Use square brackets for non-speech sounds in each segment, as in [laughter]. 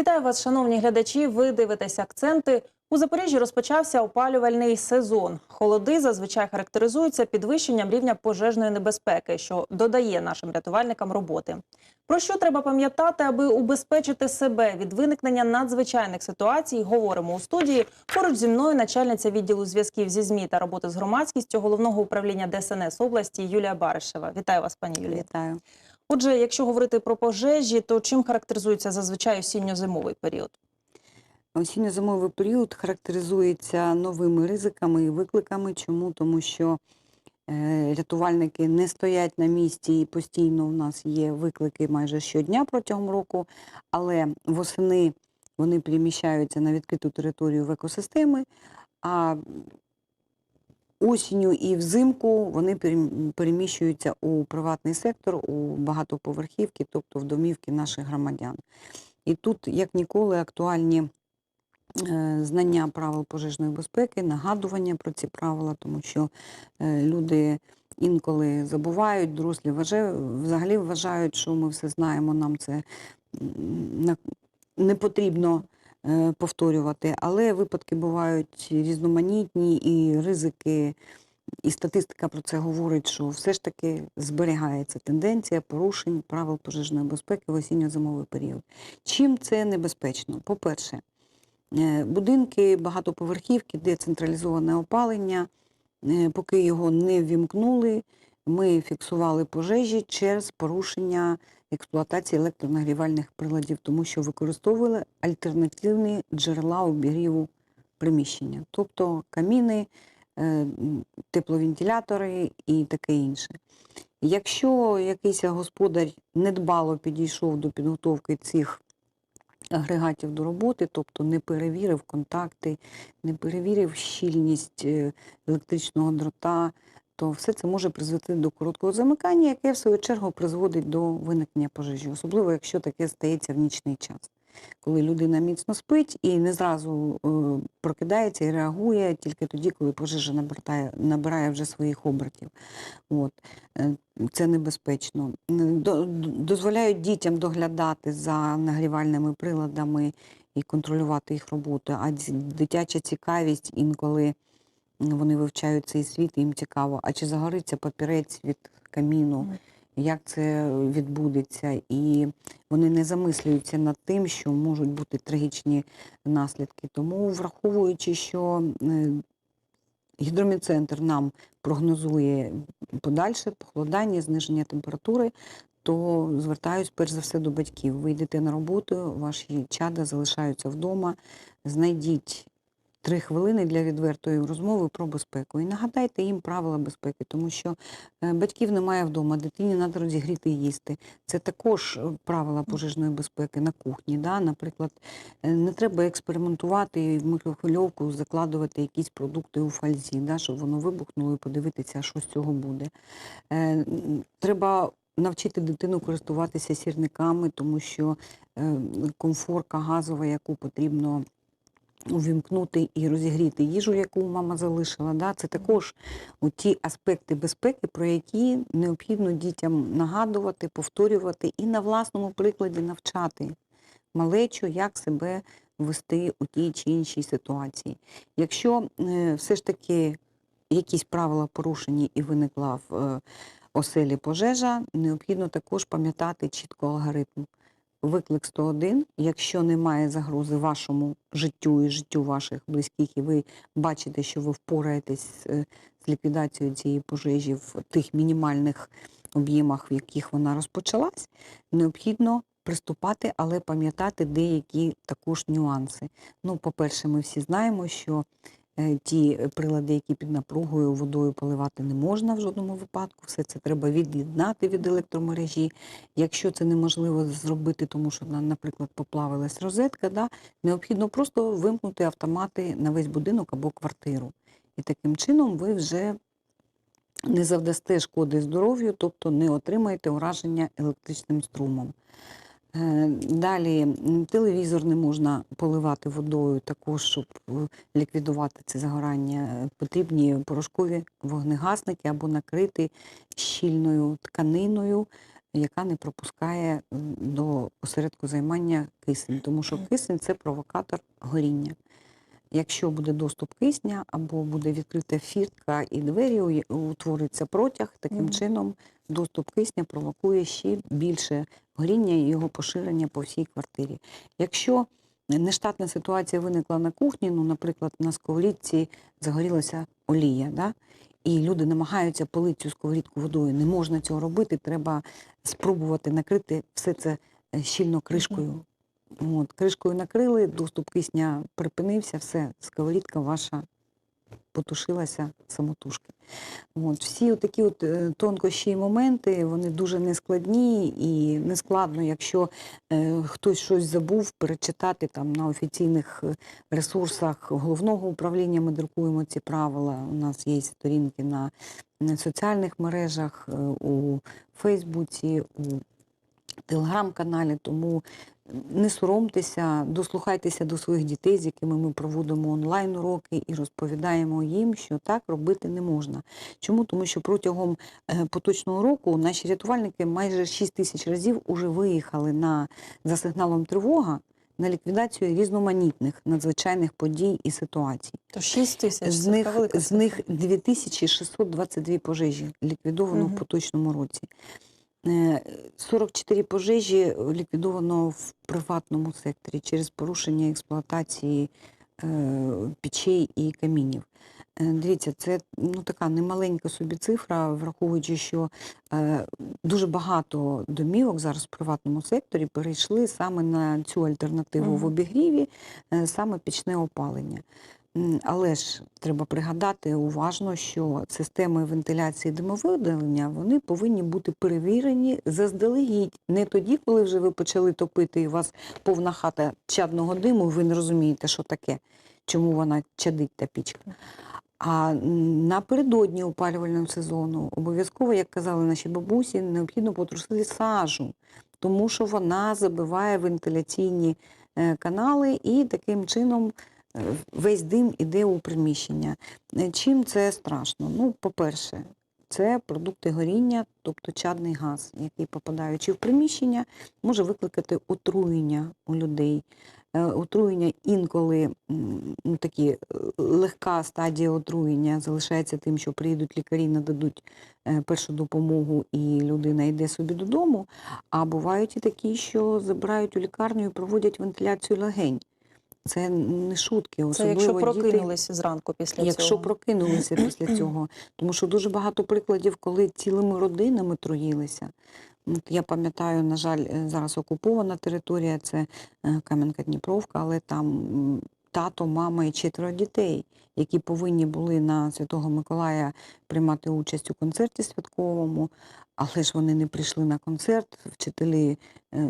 Вітаю вас, шановні глядачі. Ви дивитесь акценти. У Запоріжжі розпочався опалювальний сезон. Холоди зазвичай характеризуються підвищенням рівня пожежної небезпеки, що додає нашим рятувальникам роботи. Про що треба пам'ятати, аби убезпечити себе від виникнення надзвичайних ситуацій? Говоримо у студії. Поруч зі мною начальниця відділу зв'язків зі змі та роботи з громадськістю головного управління ДСНС області Юлія Баришева. Вітаю вас, пані Юлія. Вітаю. Отже, якщо говорити про пожежі, то чим характеризується зазвичай осінньо-зимовий період? Осінньо-зимовий період характеризується новими ризиками і викликами. Чому? Тому що е, рятувальники не стоять на місці і постійно у нас є виклики майже щодня протягом року, але восени вони переміщаються на відкриту територію в екосистеми, а осінню і взимку вони переміщуються у приватний сектор, у багатоповерхівки, тобто в домівки наших громадян. І тут, як ніколи, актуальні е, знання правил пожежної безпеки, нагадування про ці правила, тому що е, люди інколи забувають, дорослі взагалі вважають, що ми все знаємо, нам це не потрібно повторювати, але випадки бувають різноманітні і ризики. І статистика про це говорить, що все ж таки зберігається тенденція порушень правил пожежної безпеки в осінньо-зимовий період. Чим це небезпечно? По-перше, е, будинки, багатоповерхівки, де централізоване опалення, е, поки його не ввімкнули, ми фіксували пожежі через порушення експлуатації електронагрівальних приладів, тому що використовували альтернативні джерела обігріву приміщення, тобто каміни, е, тепловентилятори і таке інше. Якщо якийсь господар недбало підійшов до підготовки цих агрегатів до роботи, тобто не перевірив контакти, не перевірив щільність е, електричного дрота, то все це може призвести до короткого замикання, яке в свою чергу призводить до виникнення пожежі, особливо якщо таке стається в нічний час. Коли людина міцно спить і не зразу е, прокидається і реагує тільки тоді, коли пожежа набирає, набирає вже своїх обертів. От. Е, Це небезпечно. Дозволяють дітям доглядати за нагрівальними приладами і контролювати їх роботу. А дитяча цікавість інколи вони вивчають цей світ, їм цікаво, а чи загориться папірець від каміну, як це відбудеться, і вони не замислюються над тим, що можуть бути трагічні наслідки. Тому, враховуючи, що е, гідроміцентр нам прогнозує подальше похолодання, зниження температури, то звертаюсь перш за все до батьків. Ви йдете на роботу, ваші чада залишаються вдома. Знайдіть три хвилини для відвертої розмови про безпеку. І нагадайте їм правила безпеки, тому що е, батьків немає вдома, дитині треба розігріти і їсти. Це також е, правила пожежної безпеки на кухні. Да? Наприклад, е, не треба експериментувати і в микрохвильовку закладувати якісь продукти у фальзі, да? щоб воно вибухнуло і подивитися, що з цього буде. Треба навчити дитину користуватися сірниками, тому що комфорка газова, яку потрібно увімкнути і розігріти їжу, яку мама залишила. Да? Це також ті аспекти безпеки, про які необхідно дітям нагадувати, повторювати і на власному прикладі навчати малечу, як себе вести у тій чи іншій ситуації. Якщо е, все ж таки якісь правила порушені і виникла в е, оселі пожежа, необхідно також пам'ятати чітко алгоритм. Виклик 101, якщо немає загрози вашому життю і життю ваших близьких, і ви бачите, що ви впораєтесь е, з ліквідацією цієї пожежі в тих мінімальних об'ємах, в яких вона розпочалась, необхідно приступати, але пам'ятати деякі також нюанси. Ну, по-перше, ми всі знаємо, що ті прилади, які під напругою водою поливати не можна в жодному випадку. Все це треба від'єднати від електромережі. Якщо це неможливо зробити, тому що, наприклад, поплавилась розетка, да, необхідно просто вимкнути автомати на весь будинок або квартиру. І таким чином ви вже не завдасте шкоди здоров'ю, тобто не отримаєте ураження електричним струмом. Е, Далі телевізор не можна поливати водою, також щоб е, ліквідувати це загорання. е, Потрібні порошкові вогнегасники або накрити щільною тканиною яка не пропускає до осередку займання кисень, тому що кисень це провокатор горіння. Якщо буде доступ кисня або буде відкрита фіртка і двері, утвориться протяг, таким чином доступ кисня провокує ще більше горіння і його поширення по всій квартирі. Якщо нештатна ситуація виникла на кухні, ну, наприклад, на сковорідці загорілася олія, да? і люди намагаються полити цю сковорідку водою. Не можна цього робити, треба спробувати накрити все це е, щільно кришкою. От, кришкою накрили, доступ кисня припинився, все, сковорідка ваша потушилася самотужки. От, всі такі от е, тонкощі і моменти, вони дуже нескладні і нескладно, якщо е, хтось щось забув перечитати там на офіційних е, ресурсах головного управління. Ми друкуємо ці правила. У нас є сторінки на, соціальних мережах, е, у Фейсбуці, у телеграм-каналі. Тому не соромтеся, дослухайтеся до своїх дітей, з якими ми проводимо онлайн-уроки і розповідаємо їм, що так робити не можна. Чому? Тому що протягом е, поточного року наші рятувальники майже 6 тисяч разів уже виїхали на, за сигналом тривога на ліквідацію різноманітних надзвичайних подій і ситуацій. То 6 тисяч. З них, з них 2622 пожежі ліквідовано Мгм. в поточному році. Е, 44 пожежі ліквідовано в приватному секторі через порушення експлуатації е, печей і камінів. Е, Дивіться, це ну, така немаленька собі цифра, враховуючи, що е, дуже багато домівок зараз в приватному секторі перейшли саме на цю альтернативу в обігріві, е, саме пічне опалення. Але ж треба пригадати уважно, що системи вентиляції димовидалення вони повинні бути перевірені заздалегідь. Не тоді, коли вже ви почали топити і у вас повна хата чадного диму, ви не розумієте, що таке, чому вона чадить та пічка. А напередодні опалювального сезону обов'язково, як казали наші бабусі, необхідно потрусити сажу, тому що вона забиває вентиляційні е, канали і таким чином весь дим іде у приміщення. Е, Чим це страшно? Ну, по-перше, це продукти горіння, тобто чадний газ, який, попадаючи в приміщення, може викликати отруєння у людей. Е, Отруєння інколи ну, такі е, легка стадія отруєння залишається тим, що приїдуть лікарі, нададуть першу допомогу, і людина йде собі додому. А бувають і такі, що забирають у лікарню і проводять вентиляцію легень. Це не шутки, Це особливо якщо діти. прокинулися зранку після Якщо цього. прокинулися [clears throat] після цього, тому що дуже багато прикладів, коли цілими родинами труїлися. Я пам'ятаю, на жаль, е, зараз окупована територія, це е, Кам'янка-Дніпровка, але там тато, мама і четверо дітей, які повинні були на Святого Миколая приймати участь у концерті святковому, але ж вони не прийшли на концерт, вчителі е,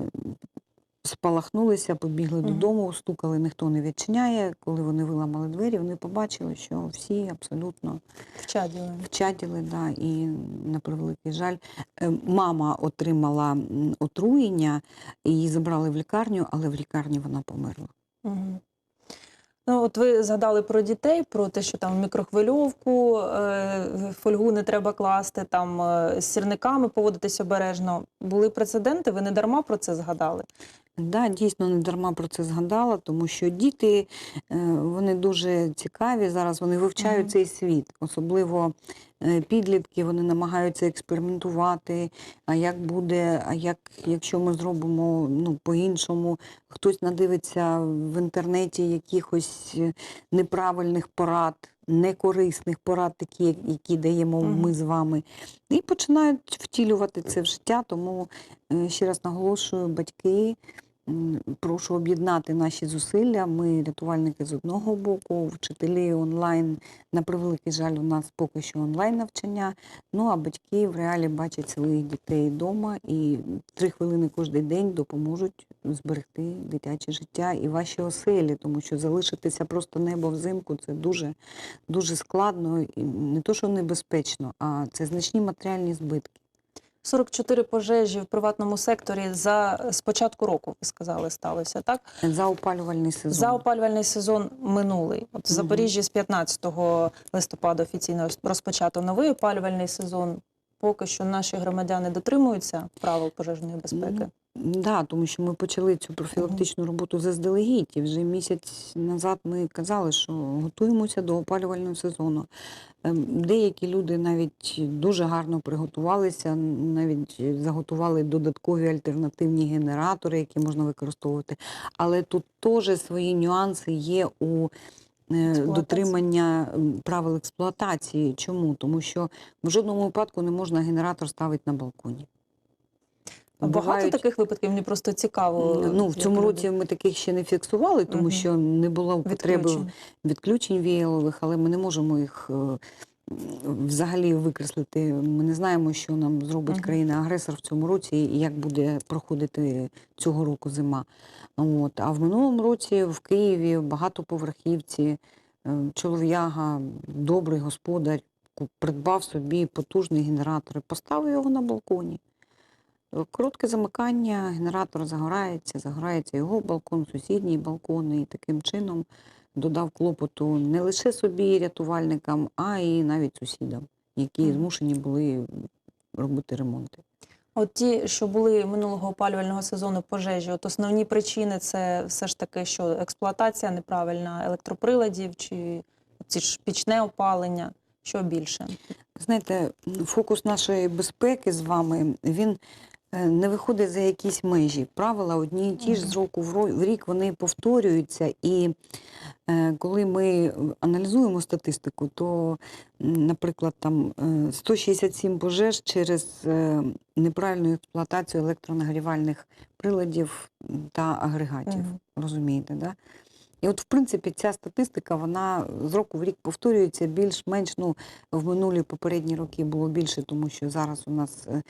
спалахнулися, побігли додому, стукали, ніхто не відчиняє. Коли вони виламали двері, вони побачили, що всі абсолютно Вчаділи. вчаділи, да, і на превеликий жаль. Е, Мама отримала отруєння, її забрали в лікарню, але в лікарні вона померла. Мгм. Ну, от ви згадали про дітей, про те, що там в мікрохвильовку е, фольгу не треба класти, там е, з сірниками поводитись обережно. Були прецеденти, ви не дарма про це згадали. Да, дійсно не дарма про це згадала, тому що діти е, вони дуже цікаві. Зараз вони вивчають Мгм. цей світ, особливо е, підлітки, вони намагаються експериментувати. А як буде, а як якщо ми зробимо ну, по-іншому, хтось надивиться в інтернеті якихось е, неправильних порад. Некорисних порад, такі, які даємо ми з вами, і починають втілювати це в життя. Тому ще раз наголошую, батьки, прошу об'єднати наші зусилля. Ми рятувальники з одного боку, вчителі онлайн. На превеликий жаль, у нас поки що онлайн навчання. Ну а батьки в реалі бачать своїх дітей вдома і три хвилини кожен день допоможуть зберегти дитяче життя і ваші оселі, тому що залишитися просто небо взимку це дуже дуже складно і не то, що небезпечно, а це значні матеріальні збитки. 44 пожежі в приватному секторі за з початку року, ви сказали, сталося, так? За опалювальний сезон. За опалювальний сезон минулий. От в. Запоріжжі з 15 листопада офіційно розпочато новий опалювальний сезон. поки що наші громадяни дотримуються правил пожежної безпеки? Да, тому що ми почали цю профілактичну роботу заздалегідь. І вже місяць назад ми казали, що готуємося до опалювального сезону. Ем, Деякі люди навіть дуже гарно приготувалися, навіть заготували додаткові альтернативні генератори, які можна використовувати. Але тут теж свої нюанси є у е, дотримання правил експлуатації. Чому? Тому що в жодному випадку не можна генератор ставити на балконі. Багато Бувають- таких випадків мені просто цікаво. Ну, в цьому році ми таких ще не фіксували, тому Мгм. що не було потреби відключень. відключень віялових, але ми не можемо їх е, взагалі викреслити. Ми не знаємо, що нам зробить Мгм. країна-агресор в цьому році і як буде проходити цього року зима. От. А в минулому році в Києві багатоповерхівці, е, чолов'яга, добрий господар, придбав собі потужний генератор і поставив його на балконі. Коротке замикання, генератор загорається, загорається його балкон, сусідній балкон, і таким чином додав клопоту не лише собі рятувальникам, а й навіть сусідам, які змушені були робити ремонти. От ті, що були минулого опалювального сезону пожежі, от основні причини це все ж таки, що експлуатація неправильна електроприладів чи ці ж пічне опалення. Що більше? Знаєте, фокус нашої безпеки з вами він не виходить за якісь межі. Правила одні і ті ж з року в рік вони повторюються. І е, коли ми аналізуємо статистику, то, наприклад, там е, 167 пожеж через е, неправильну експлуатацію електронагрівальних приладів та агрегатів. Мгм. Розумієте, да? І от, в принципі, ця статистика, вона з року в рік повторюється більш-менш, ну, в минулі попередні роки було більше, тому що зараз у нас е,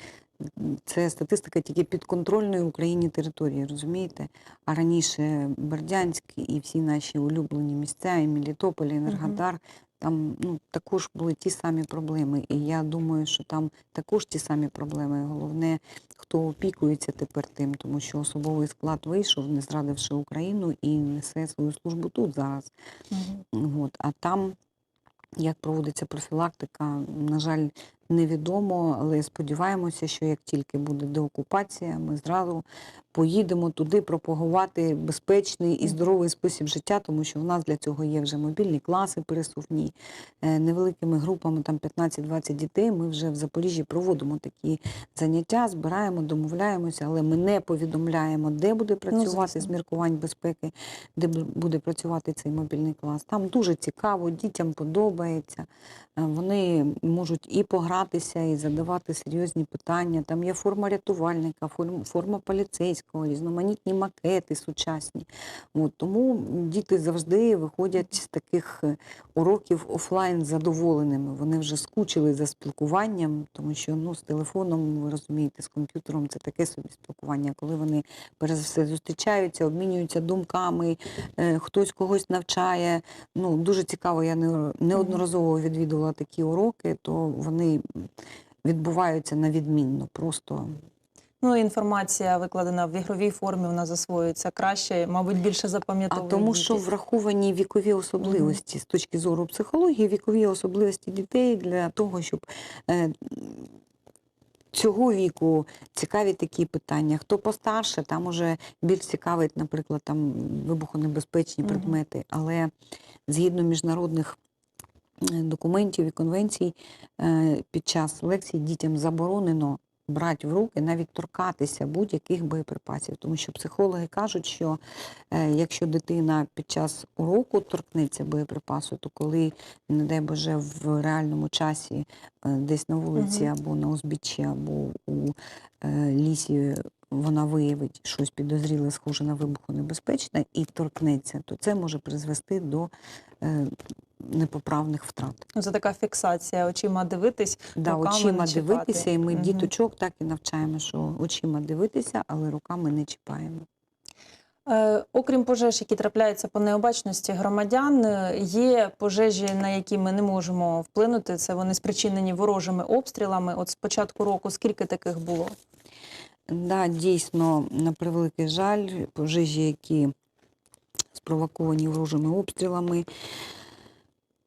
це статистика тільки підконтрольної Україні території, розумієте? А раніше Бердянськ і всі наші улюблені місця, і Мелітополь, і Енергодар, там ну, також були ті самі проблеми. І я думаю, що там також ті самі проблеми. Головне, хто опікується тепер тим, тому що особовий склад вийшов, не зрадивши Україну і несе свою службу тут зараз. Мгм. От, а там, як проводиться профілактика, на жаль, невідомо, але сподіваємося, що як тільки буде деокупація, ми зразу поїдемо туди пропагувати безпечний і здоровий спосіб життя, тому що в нас для цього є вже мобільні класи пересувні, Е, невеликими групами, там 15-20 дітей. Ми вже в Запоріжжі проводимо такі заняття, збираємо, домовляємося, але ми не повідомляємо, де буде працювати з міркувань безпеки, де бу- буде працювати цей мобільний клас. Там дуже цікаво, дітям подобається. Е, Вони можуть і погратися, і задавати серйозні питання. Там є форма рятувальника, форм- форма поліцейського, різноманітні макети сучасні. От, тому діти завжди виходять з таких е, уроків офлайн задоволеними. Вони вже скучили за спілкуванням, тому що ну, з телефоном, ви розумієте, з комп'ютером це таке собі спілкування, коли вони перш за все зустрічаються, обмінюються думками, е, хтось когось навчає. Ну, дуже цікаво, я неодноразово відвідувала такі уроки, то вони відбуваються на відмінно. Просто Ну, інформація викладена в ігровій формі, вона засвоюється краще, мабуть, більше А тому, що враховані вікові особливості з точки зору психології, вікові особливості дітей для того, щоб е, цього віку цікаві такі питання. Хто постарше, там уже більш цікавить, наприклад, там вибухонебезпечні предмети. Але згідно міжнародних документів і конвенцій, е, під час лекцій дітям заборонено брати в руки, навіть торкатися будь-яких боєприпасів. Тому що психологи кажуть, що е, якщо дитина під час уроку торкнеться боєприпасу, то коли, не дай Боже, в реальному часі е, десь на вулиці або на узбіччі, або у лісі вона виявить щось підозріле, схоже на вибухонебезпечне, і торкнеться, то це може призвести до непоправних втрат. Ну, Це така фіксація, очима дивитись. Да, Руками очима не дивитися, і ми Мгм. діточок так і навчаємо, що очима дивитися, але руками не чіпаємо. Е, окрім пожеж, які трапляються по необачності громадян, е, є пожежі, на які ми не можемо вплинути. Це вони спричинені ворожими обстрілами. От з початку року скільки таких було? Да, дійсно, на превеликий жаль, пожежі, які спровоковані ворожими обстрілами,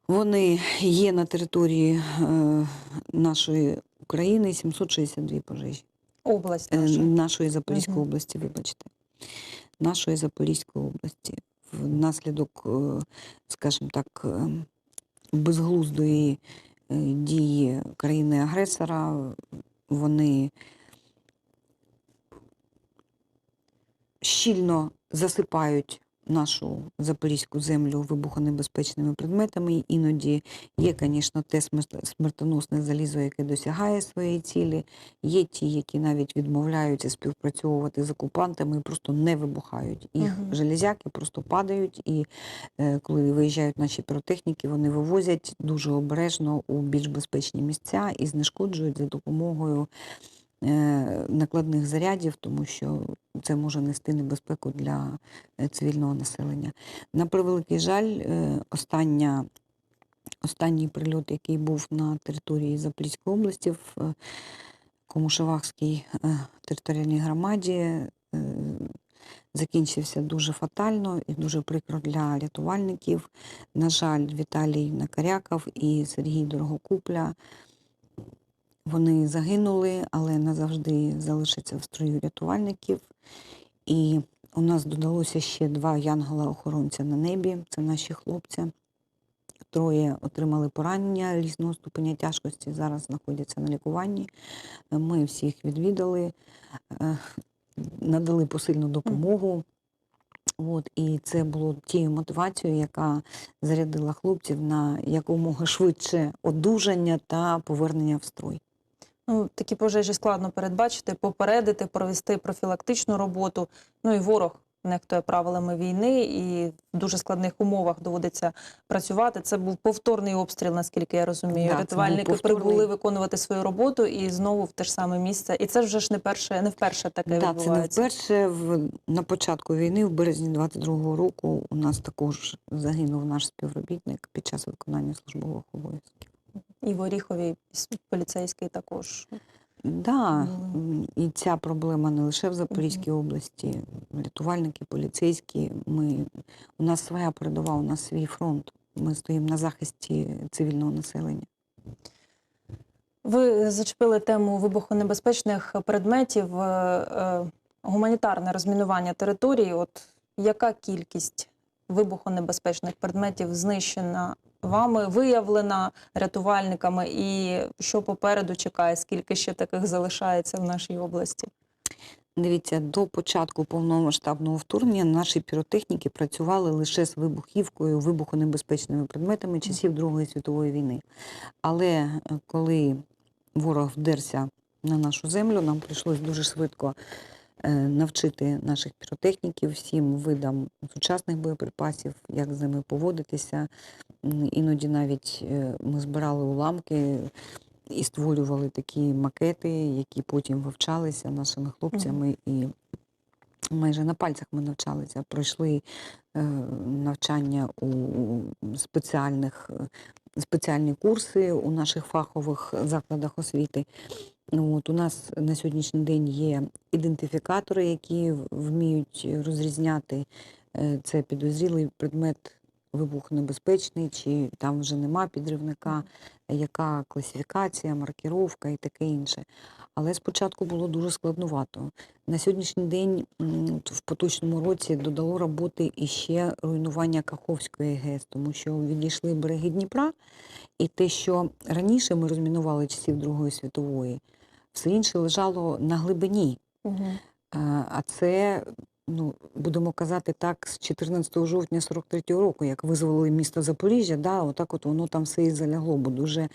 вони є на території е, нашої України 762 пожежі. Область Е, наша. Нашої Запорізької Мгм. області, вибачте. Нашої Запорізької області. Внаслідок, е, скажімо так, безглуздої дії країни-агресора вони щільно засипають нашу запорізьку землю вибухонебезпечними предметами. Іноді є, звісно, те смерт- смертоносне залізо, яке досягає своєї цілі. Є ті, які навіть відмовляються співпрацьовувати з окупантами і просто не вибухають. Їх Мгм. железяки просто падають, і е, коли виїжджають наші піротехніки, вони вивозять дуже обережно у більш безпечні місця і знешкоджують за допомогою е, накладних зарядів, тому що це може нести небезпеку для е, цивільного населення. На превеликий жаль, е, остання, останній прильот, який був на території Запорізької області в е, Комушевахській територіальній громаді, закінчився дуже фатально і дуже прикро для рятувальників. На жаль, Віталій Накаряков і Сергій Дорогокупля вони загинули, але назавжди залишаться в строю рятувальників. І у нас додалося ще два янгола-охоронця на небі. Це наші хлопці. Троє отримали поранення різного ступеня тяжкості, зараз знаходяться на лікуванні. Ми всіх відвідали, е, надали посильну допомогу. От, і це було тією мотивацією, яка зарядила хлопців на якомога швидше одужання та повернення в строй. Ну, такі пожежі складно передбачити, попередити, провести профілактичну роботу. Ну і ворог нехтує правилами війни, і в дуже складних умовах доводиться працювати. Це був повторний обстріл, наскільки я розумію. Да, Рятувальники прибули виконувати свою роботу і знову в те ж саме місце. І це вже ж не перше, не вперше таке Да, це не вперше. В, на початку війни, в березні 22-го року, у нас також загинув наш співробітник під час виконання службових обов'язків. І в Оріхові і поліцейський також. Да, і ця проблема не лише в Запорізькій області. Рятувальники, поліцейські. Ми, у нас своя передова, у нас свій фронт. Ми стоїмо на захисті цивільного населення. Ви зачепили тему вибухонебезпечних предметів, е, е, гуманітарне розмінування території. От яка кількість вибухонебезпечних предметів знищена вами, виявлена рятувальниками, і що попереду чекає? Скільки ще таких залишається в нашій області? Дивіться, до початку повномасштабного вторгнення наші піротехніки працювали лише з вибухівкою, вибухонебезпечними предметами часів Другої світової війни. Але е, коли ворог вдерся на нашу землю, нам прийшлось дуже швидко навчити наших піротехніків всім видам сучасних боєприпасів, як з ними поводитися. Іноді навіть е, ми збирали уламки і створювали такі макети, які потім вивчалися нашими хлопцями, і майже на пальцях ми навчалися. Пройшли е, навчання у спеціальних е, спеціальні курси у наших фахових закладах освіти. Ну, От у нас на сьогоднішній день є ідентифікатори, які вміють розрізняти е, це підозрілий предмет вибухонебезпечний, чи там вже нема підривника, яка класифікація, маркіровка і таке інше. Але спочатку було дуже складновато. На сьогоднішній день в поточному році додало роботи іще руйнування Каховської ГЕС, тому що відійшли береги Дніпра, і те, що раніше ми розмінували часів Другої світової, все інше лежало на глибині. Угу. А це, ну, будемо казати так, з 14 жовтня 43-го року, як визволили місто Запоріжжя, да, отак от воно там все і залягло, бо дуже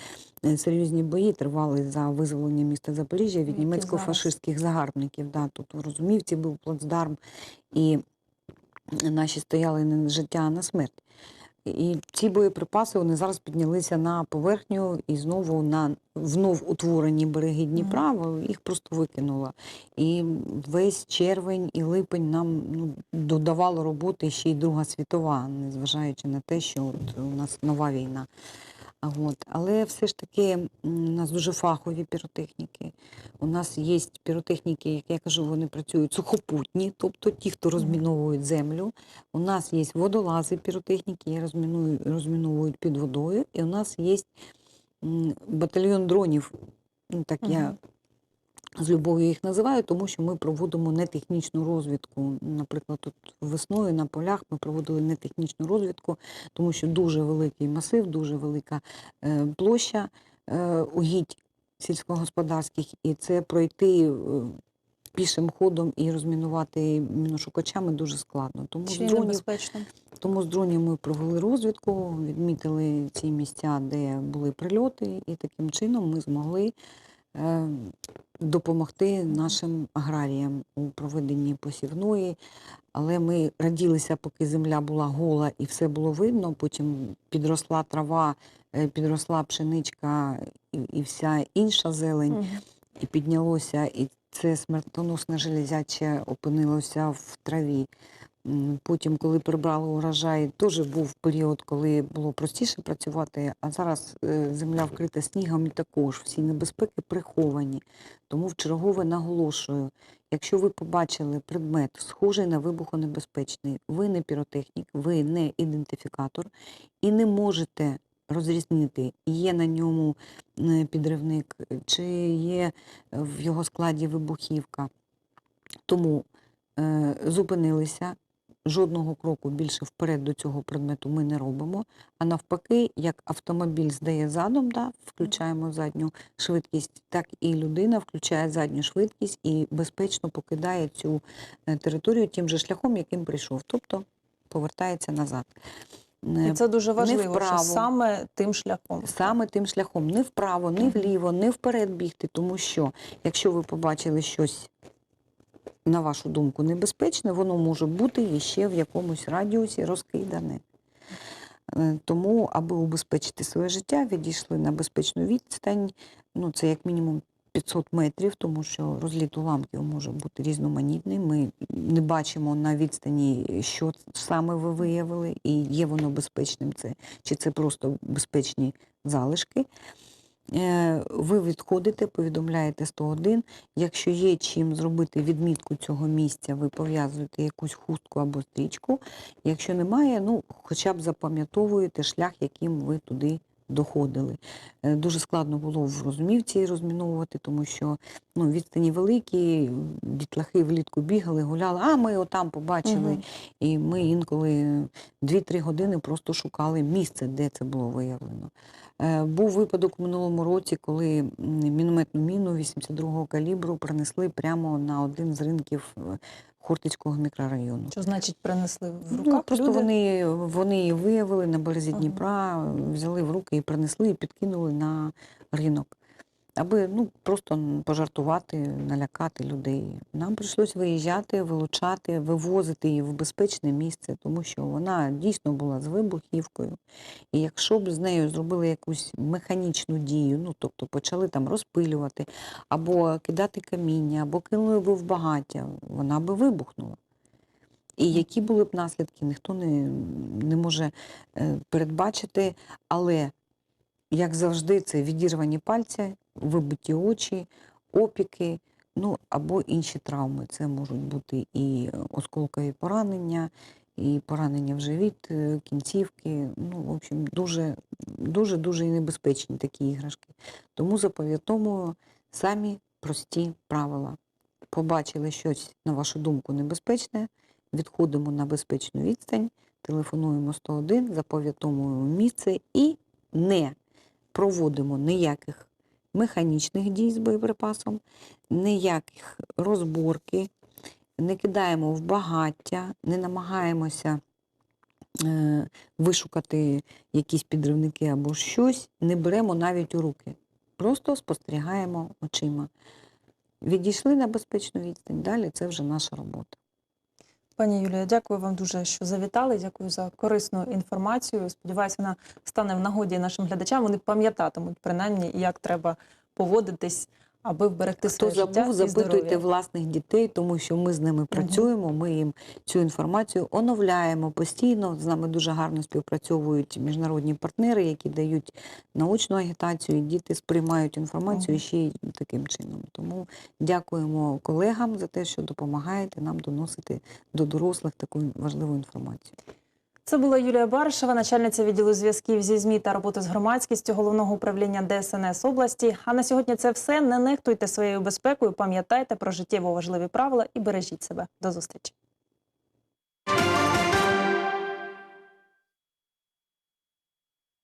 е, серйозні бої тривали за визволення міста Запоріжжя від німецько-фашистських загарбників. Да, тут у Розумівці був плацдарм, і наші стояли не на життя, а на смерть. І ці боєприпаси вони зараз піднялися на поверхню і знову на внов утворені береги Дніпра, їх просто викинула. І весь червень і липень нам ну, додавало роботи ще й Друга світова, незважаючи на те, що от у нас нова війна. От. Але все ж таки у нас дуже фахові піротехніки. У нас є піротехніки, як я кажу, вони працюють сухопутні, тобто ті, хто розміновують землю. У нас є водолази піротехніки, які розміновують під водою. І у нас є батальйон дронів Ну, так я. З любов'ю їх називаю, тому що ми проводимо нетехнічну розвідку. Наприклад, тут весною на полях ми проводили нетехнічну розвідку, тому що дуже великий масив, дуже велика е, площа е, угідь сільськогосподарських, і це пройти е, пішим ходом і розмінувати міношукачами дуже складно. Тому з дронів тому з дронів ми провели розвідку, відмітили ці місця, де були прильоти, і таким чином ми змогли допомогти нашим аграріям у проведенні посівної. Але ми раділися, поки земля була гола і все було видно. Потім підросла трава, е, підросла пшеничка і, і вся інша зелень і піднялося, і це смертоносне железяче опинилося в траві. Потім, коли прибрали урожай, теж був період, коли було простіше працювати, а зараз е, земля вкрита снігом і також всі небезпеки приховані. Тому вчергове наголошую, якщо ви побачили предмет, схожий на вибухонебезпечний, ви не піротехнік, ви не ідентифікатор і не можете розрізнити, є на ньому е, підривник, чи є в його складі вибухівка. Тому е, зупинилися. Жодного кроку більше вперед до цього предмету ми не робимо. А навпаки, як автомобіль здає задом, да, включаємо задню швидкість, так і людина включає задню швидкість і безпечно покидає цю е, територію тим же шляхом, яким прийшов, тобто повертається назад. Е, І це дуже важливо, що саме тим шляхом. Саме тим шляхом, не вправо, не вліво, не вперед бігти, тому що якщо ви побачили щось, на вашу думку, небезпечне, воно може бути іще в якомусь радіусі розкидане. Е, Тому, аби убезпечити своє життя, відійшли на безпечну відстань. Ну, це як мінімум 500 метрів, тому що розліт уламків може бути різноманітний. Ми не бачимо на відстані, що саме ви виявили, і є воно безпечним це, чи це просто безпечні залишки. Е, Ви відходите, повідомляєте 101. Якщо є чим зробити відмітку цього місця, ви пов'язуєте якусь хустку або стрічку. Якщо немає, ну хоча б запам'ятовуєте шлях, яким ви туди доходили. Е, Дуже складно було в Розумівці розміновувати, тому що ну, відстані великі, дітлахи влітку бігали, гуляли, а ми отам побачили. Мгм. І ми інколи 2-3 години просто шукали місце, де це було виявлено. Е, Був випадок у минулому році, коли мінометну міну 82-го калібру принесли прямо на один з ринків е, Хортицького мікрорайону. Що значить принесли в Ну, руках? просто люди? вони, вони її виявили на березі Ага. Дніпра, взяли в руки і принесли, і підкинули на ринок. Аби ну, просто пожартувати, налякати людей. Нам прийшлось виїжджати, вилучати, вивозити її в безпечне місце, тому що вона дійсно була з вибухівкою. І якщо б з нею зробили якусь механічну дію, ну тобто почали там розпилювати, або кидати каміння, або кинули б в багаття, вона би вибухнула. І які були б наслідки, ніхто не, не може е, передбачити. Але, як завжди, це відірвані пальці, вибиті очі, опіки, ну або інші травми. Це можуть бути і осколкові поранення, і поранення в живіт, е, кінцівки. Ну, в общем, дуже, дуже, дуже небезпечні такі іграшки. Тому запам'ятовуємо самі прості правила. Побачили щось, на вашу думку, небезпечне, відходимо на безпечну відстань, телефонуємо 101, запам'ятовуємо місце і не проводимо ніяких механічних дій з боєприпасом, ніяких розборки, не кидаємо в багаття, не намагаємося е, вишукати якісь підривники або щось, не беремо навіть у руки. Просто спостерігаємо очима. Відійшли на безпечну відстань, далі це вже наша робота. Пані Юлія, дякую вам дуже, що завітали. Дякую за корисну інформацію. Сподіваюся, вона стане в нагоді нашим глядачам. Вони пам'ятатимуть принаймні, як треба поводитись, аби вберегти Хто своє життя забув, і запитуйте здоров'я. власних дітей, тому що ми з ними працюємо, ми їм цю інформацію оновляємо постійно. З нами дуже гарно співпрацьовують міжнародні партнери, які дають научну агітацію, і діти сприймають інформацію ще й таким чином. Тому дякуємо колегам за те, що допомагаєте нам доносити до дорослих таку важливу інформацію. Це була Юлія Баришева, начальниця відділу зв'язків зі ЗМІ та роботи з громадськістю головного управління ДСНС області. А на сьогодні це все. Не нехтуйте своєю безпекою, пам'ятайте про життєво важливі правила і бережіть себе. До зустрічі.